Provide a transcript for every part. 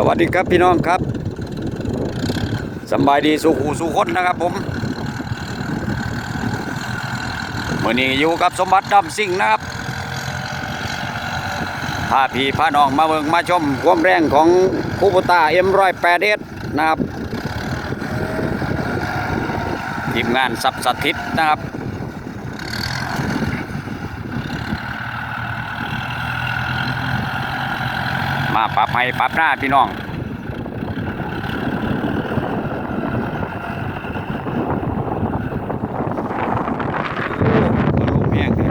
สวัสดีครับพี่น้องครับสบายดีสุขูสุคนนะครับผมวันนี้อยู่กับสมบัติดำสิ่งนะครับพาพี่พาน้องมาเบิ่งมาชมความแรงของคูปตาเอ็มร้อยแปดเอนะครับทีมงานสับสถิตนะครับ มาปรับให้ปรับหน้าพี่น้องลมแห้งน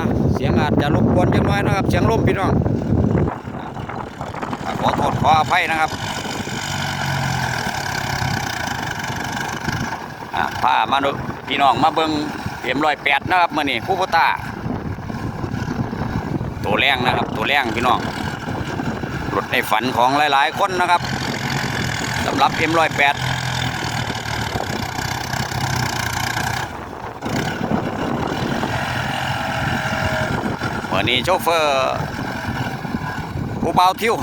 ะเสียงอาจจะรบกวนจังน้อยนะครับ เสียงลมพี่น้อง ขอโทษขออภัยนะครับอะพามาพี่น้องมาเบิงเข็มรอยแปดนะครับมื่อนี้คู่พุตา ตัวแรงนะครับ ตัวแรงพี่น้องรถในฝันของหลาย ๆ คนนะครับสำหรับเอ็มรอยแปดวันนี้โชเฟอร์ผู้เบาเที่ยว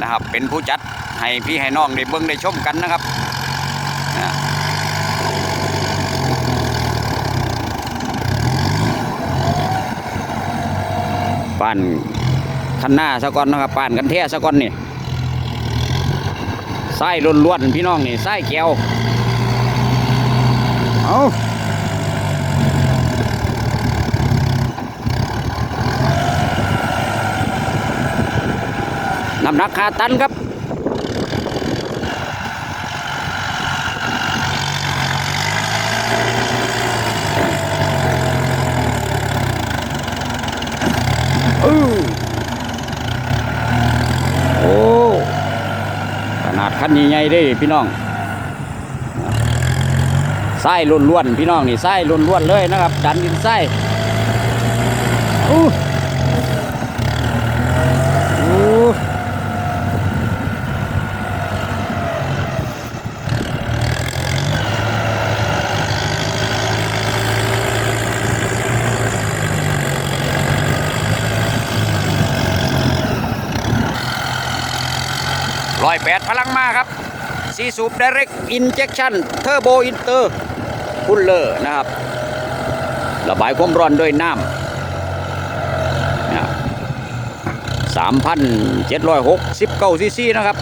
นะครับ เป็นผู้จัดให้พี่ให้น้องได้เบิ่งได้ชมกันนะครับ ป่านคันหน้าสะก้อนนะครับป่านกันแท้สะก้อนนี่ไส้ล้วนๆพี่น้องนี่ไส้แก้วเอาน้ำหนักขาตันครับ อื้อโอ้ ขนาดคันใหญ่ๆเด้พี่น้องไส้ล้วนๆพี่น้องนี่ไส้ล้วนๆเลยนะครับ ดันดินไส้อู้อู้ร้อยแปดพลัง มาครับซีสูบ Direct Injection Turbo Inter คูลเลอร์นะครับ ระบายความร้อนด้วยน้ำสามพันเจ็ดร้อยหกสิบเก้าซีซีนะครับ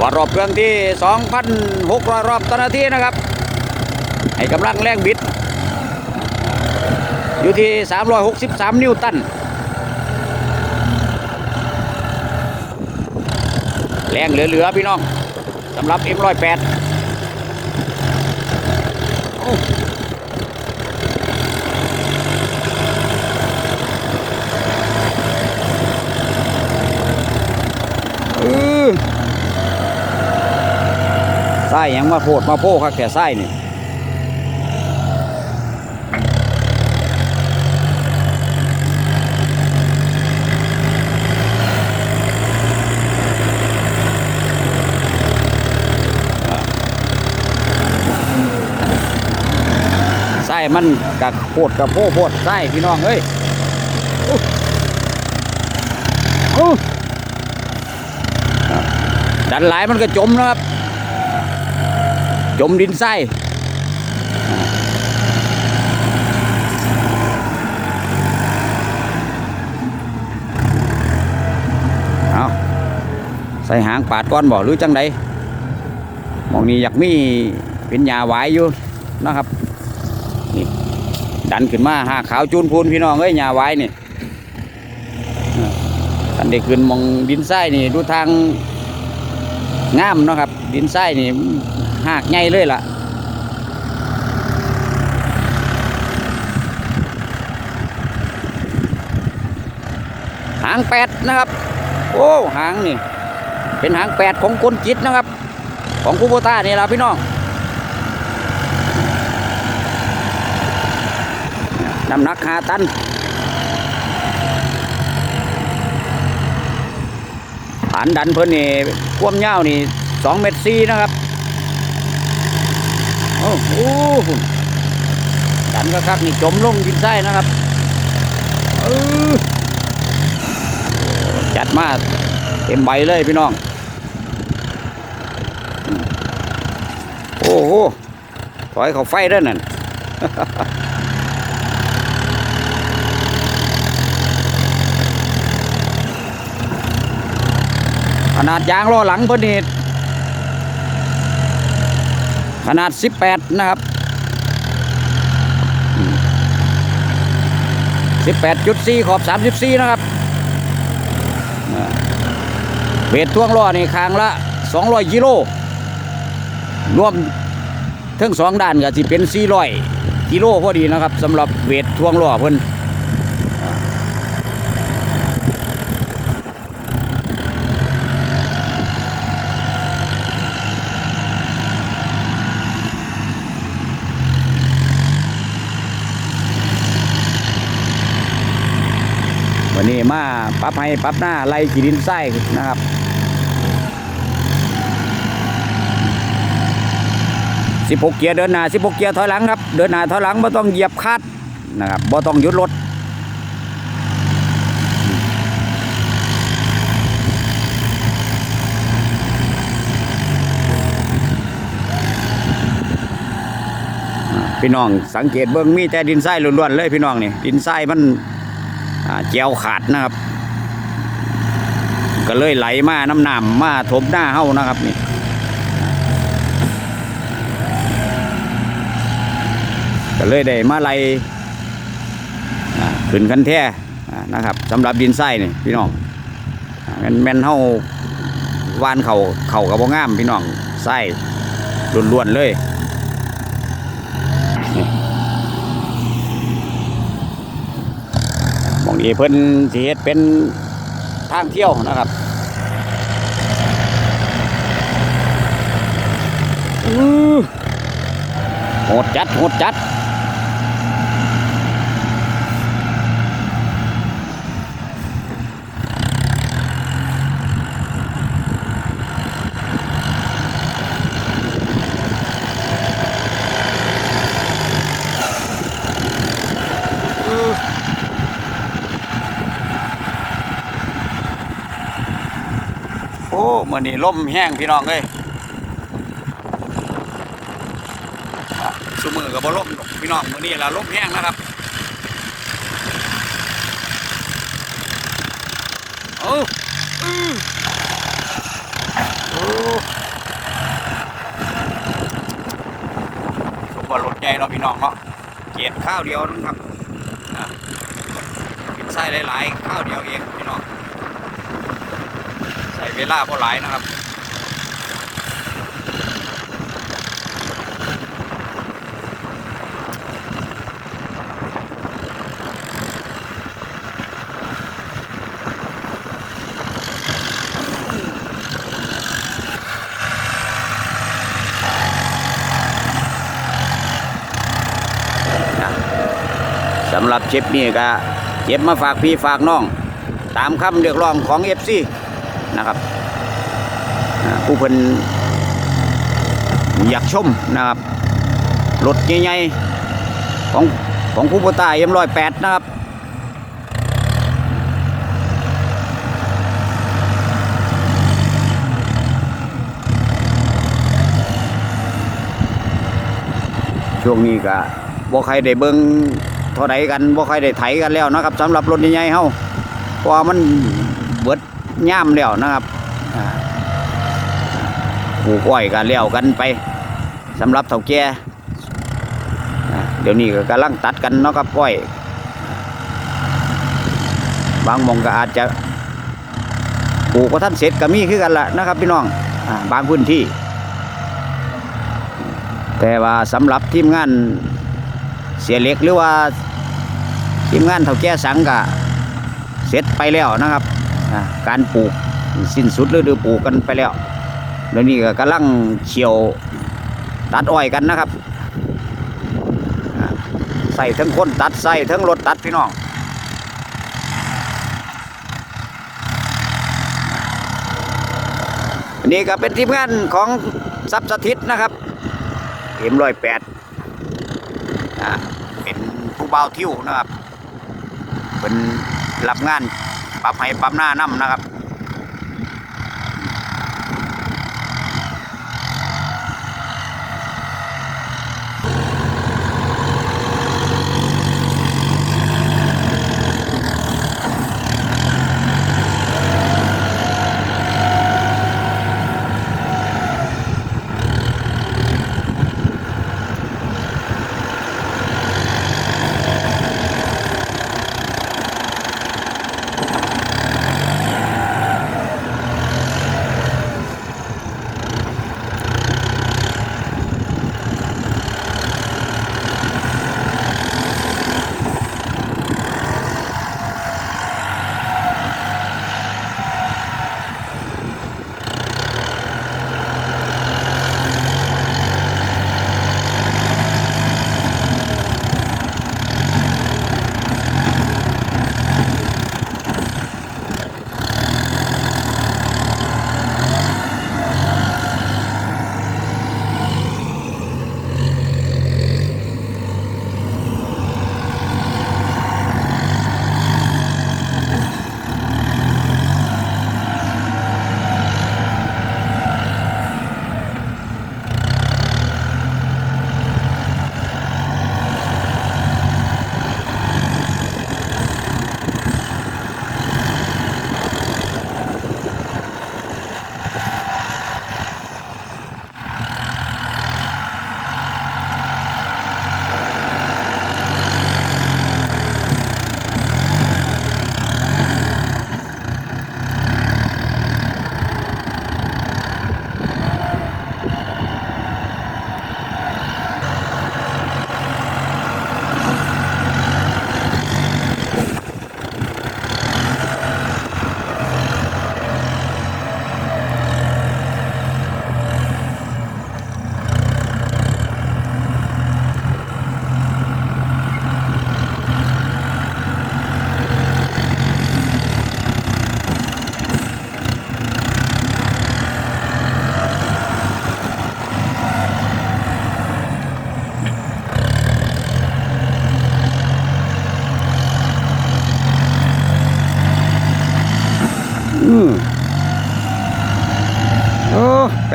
วัดรอบเครื่องที่ 2,600 รอบต่อนาทีนะครับ ให้กำลังแรงบิด อยู่ที่ 363 นิวตัน แรงเหลือ ๆ พี่น้องสำหรับ M108 โอ้เออไส้ยังมาโพดมาโพคักแต่ไส้นี่ มันกักโพดกับโพโพดไส้พี่น้องเอ้ยดันหลายมันก็จมนะครับ จมดินไส้เอาใส่หางปาดก้อนบ่หรือจังใดมองนี้อยากมีเป็นยาหวายอยู่นะครับ ดันขึ้นมาหาขาวจูนพูนพี่น้องเอ้ยยาหวายนี่อันเด็กขึ้นมองดินไส้นี่ดูทางงามเนาะครับ ดินไส้นี่หากใหญ่เลยล่ะหางแปดนะครับ โอ้หางนี่ เป็นหางแปดของคนจิตนะครับ ของคูโบต้านี่ละพี่น้อง น้ำหนักหาตันฐานดันเพิ่นนี่ความยาวนี่สองเมตรสี่นะครับ โอ้โหดันก็ครับนี่จมลงดินไส้นะครับเออจัดมาเต็มใบเลยพี่น้อง โอ้โหถอยเขาไฟด้อนั่น ขนาดยางล้อหลังเพิ่นนี่ขนาด 18 นะครับ 18.4 ขอบ 34 นะครับเวทท่วงล้อนี่คางละ 200กิโลรวมทั้งสองด้านก็สิเป็น 400กิโลพอดีนะครับสำหรับเวทท่วงล้อเพิ่น วันนี้มาปรับให้ปรับหน้าไล่ขีดินไส้นะครับสิบหกเกียร์เดินหน้าสิบหกเกียร์ถอยหลังครับ เดินหน้าถอยหลังไม่ต้องเหยียบคัดนะครับบ่ต้องหยุดรถพี่น้องสังเกตเบิ้งมีแต่ดินไส้ล้วนๆเลยพี่น้องนี่ดินไส้มัน อ่าแจวขาดนะครับ ก็เลยไหลมาน้ำหนำมาทบหน้าเฮานะครับนี่ก็เลยได้มาไล่ขึ้นคันแท้อ่นะครับสำหรับดินไส้นี่พี่น้องม่นแม่นเฮาวานเขาเขากับบ่งามพี่น้องไส้ล้วนๆเลย นี้เพิ่นสิเฮ็ดเป็นทางเที่ยวนะครับอือโหดจัดโหดจัด โอ้มื่อนี้ลมแห้งพี่น้องเอ้ยสุมือกับบ่ลมพี่น้องมื่อนี้ละลมแห้งนะครับโอ้อื้อโอ้สมบัติรถใหญ่เนาพี่น้องเนาะเกียรข้าวเดียวนะครับกินไส้หลายๆข้าวเดียวเองพี่น้อง เวลาพอหลายนะครับสำหรับเชฟนี่ก็เก็บมาฝากพี่ฝากน้อง ตามคำเรียกร้องของเอฟซี นะครับผู้เพิ่นอยากชมนะครับรถใหญ่ๆของของผู้ปตายเอ็มร้อยแปดนะครับช่วงนี้ก็บ่ใครได้เบิ่งเท่าใดกันบ่ใครได้ไถกันแล้วนะครับสำหรับรถใหญ่ๆเฮาเพราะมันเบิด ย่ามแล้วนะครับปลูกอ้อยกันแล้วกันไปสำหรับเฒ่าแก่เดี๋ยวนี้ก็กำลังตัดกันเนาะครับอ้อย บางมองก็อาจจะปลูกก็ท่านเสร็จก็มีคือกันละนะครับพี่น้องอบางพื้นที่ แต่ว่าสำหรับทีมงานเสียเหล็กหรือว่าทีมงานเท่าแก่สังกะเสร็จไปแล้วนะครับ การปลูกสิ้นสุดฤดูปลูกกันไปแล้วเดี๋ยวนี้ก็กำลังเฉียวตัดอ้อยกันนะครับใส่ทั้งคนตัดใส่ทั้งรถตัดพี่น้องอันนี้ก็เป็นทีมงานของทรัพย์สถิตนะครับเอ็มร้อยแปดอ่าเป็นผู้เบาทิวนะครับเป็นรับงาน ปรับให้ปรับหน้าน้ำนะครับ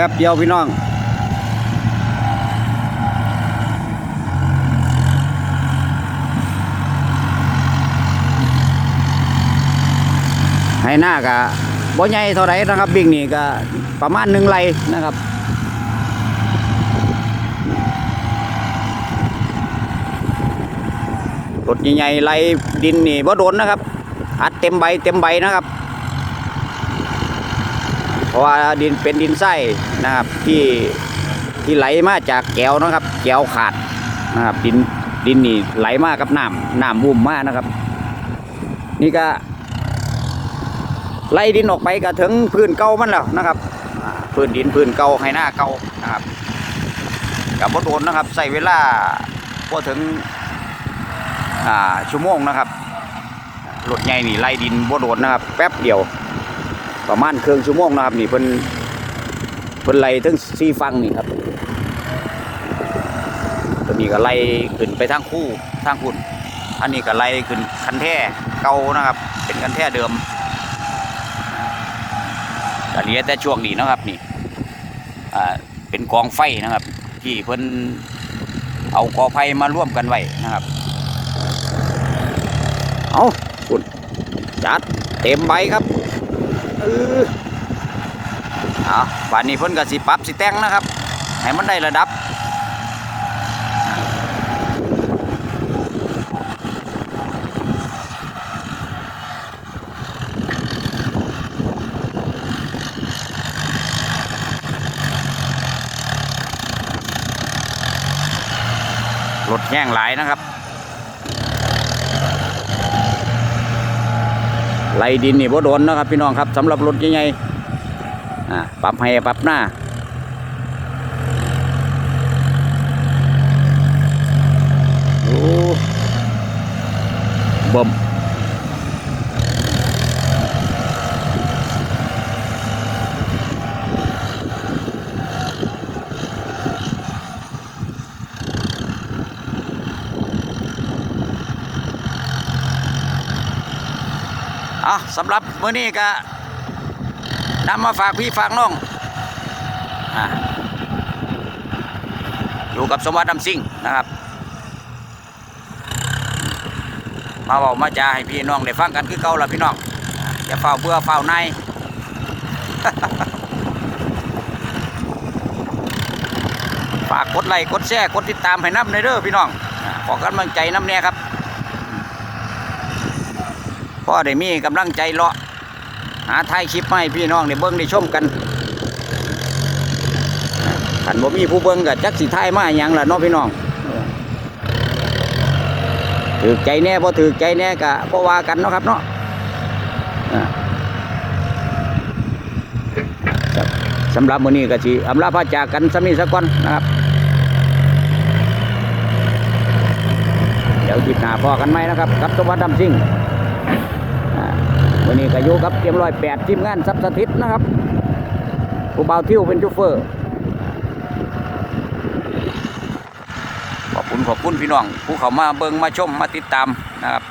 ป๊บเดียวพี่น้องให้หน้ากะบ่ใหญ่เท่าไรนะครับบิ่งนี่ก็ประมาณหนึ่งไรนะครับรถใหญ่ๆไรดินนี่บ่โดนนะครับอัดเต็มใบเต็มใบนะครับ เพราะว่าดินเป็นดินไส้นะครับที่ที่ไหลมาจากแก้วนะครับแก้วขาดนะครับดินดินนี่ไหลมากับน้ำน้ำบุ่มมากนะครับ นี่ก็ไล่ดินออกไปก็ถึงพื้นเก่ามันแล้วนะครับพื้นดินพื้นเก่าให้หน้าเก่านะครับกับบโดนนะครับ ใส่เวลาพอถึงชั่วโมงนะครับรถใหญ่นี่ไล่ดินบ่โดนนะครับ แป๊บเดียว ประมาณเครึ่องชั่วโมงนะครับนี่เพิ่นเพิ่นไล่ถึงซีฟังนี่ครับตัวนี้ก็ไล่ขึ้นไปทางคู่ทางคุณอันนี้ก็ไล่ขึ้นคันแท่เก่านะครับ เป็นคันแท่เดิมแต่เหลือแต่ช่วงนี้นะครับนี่อ่าเป็นกองไฟนะครับ ที่เพิ่นเอากอไผ่มาร่วมกันไว้นะครับเอาคุณจัดเต็มใบครับ เอาบานนี้เพิ่นก็สิปรับสิแต่งนะครับ ให้มันได้ระดับรถแห้งหลายนะครับ ไหลดินนี่บ่โดนนะครับพี่น้องครับสำหรับรถใหญ่ๆปรับให้ปรับหน้าโอ้บ่ม เอาสำหรับมื้อนี้ก็นำมาฝากพี่ฝากน้องอ่าอยู่กับสมบัติดำซิ่งนะครับ มาบอกมาจาให้พี่น้องได้ฟังกันคือเก่าละพี่น้องอย่าเฝ้าเบื่อเฝ้าในฝากกดไลค์กดแชร์กดติดตามให้น้ำในเด้อพี่น้องขอกำลังใจน้ำเนี่ยครับ พ่อได้มีกำลังใจเลาะหาท้ายคลิปให้พี่น้องได้เบิ้งได้ชมกันขันบ่มีผู้เบิ้งกับจักสิท้ายมาหยังล่ะน้องพี่น้องถือใจแน่พอถือใจแน่กะบ่ว่ากันเนาะครับเนาะสำหรับมื้อนี้ก็สิอำลาพระจากกันสำนี้สักก่อนนะครับเดี๋ยวจิบหน้าพอกันไหมนะครับกับสวัสดิ์ดำซิ่ง วันนี้ก็อยู่กับเตรียมร้อยแปดทีมงานซับสถิตนะครับผู้บ่าวทิวเป็นจูเฟอร์ ขอบคุณขอบคุณพี่น้องผู้เขามาเบิงมาชมมาติดตามนะครับ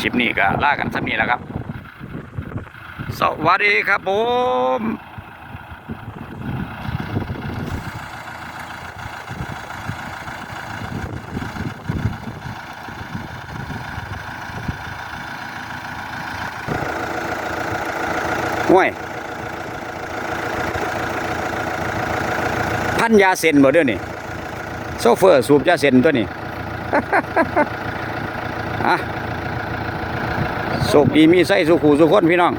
คลิปนี้ก็ล่ากันสักนี้แหล้วครับ สวัสดีครับผม ห่วยพันยาเซนบ่เด้อนี่โซเฟอร์สูบยาเซนตัวนี้อะโชคดีมีไส้สุขูสุขคนพี่น้อง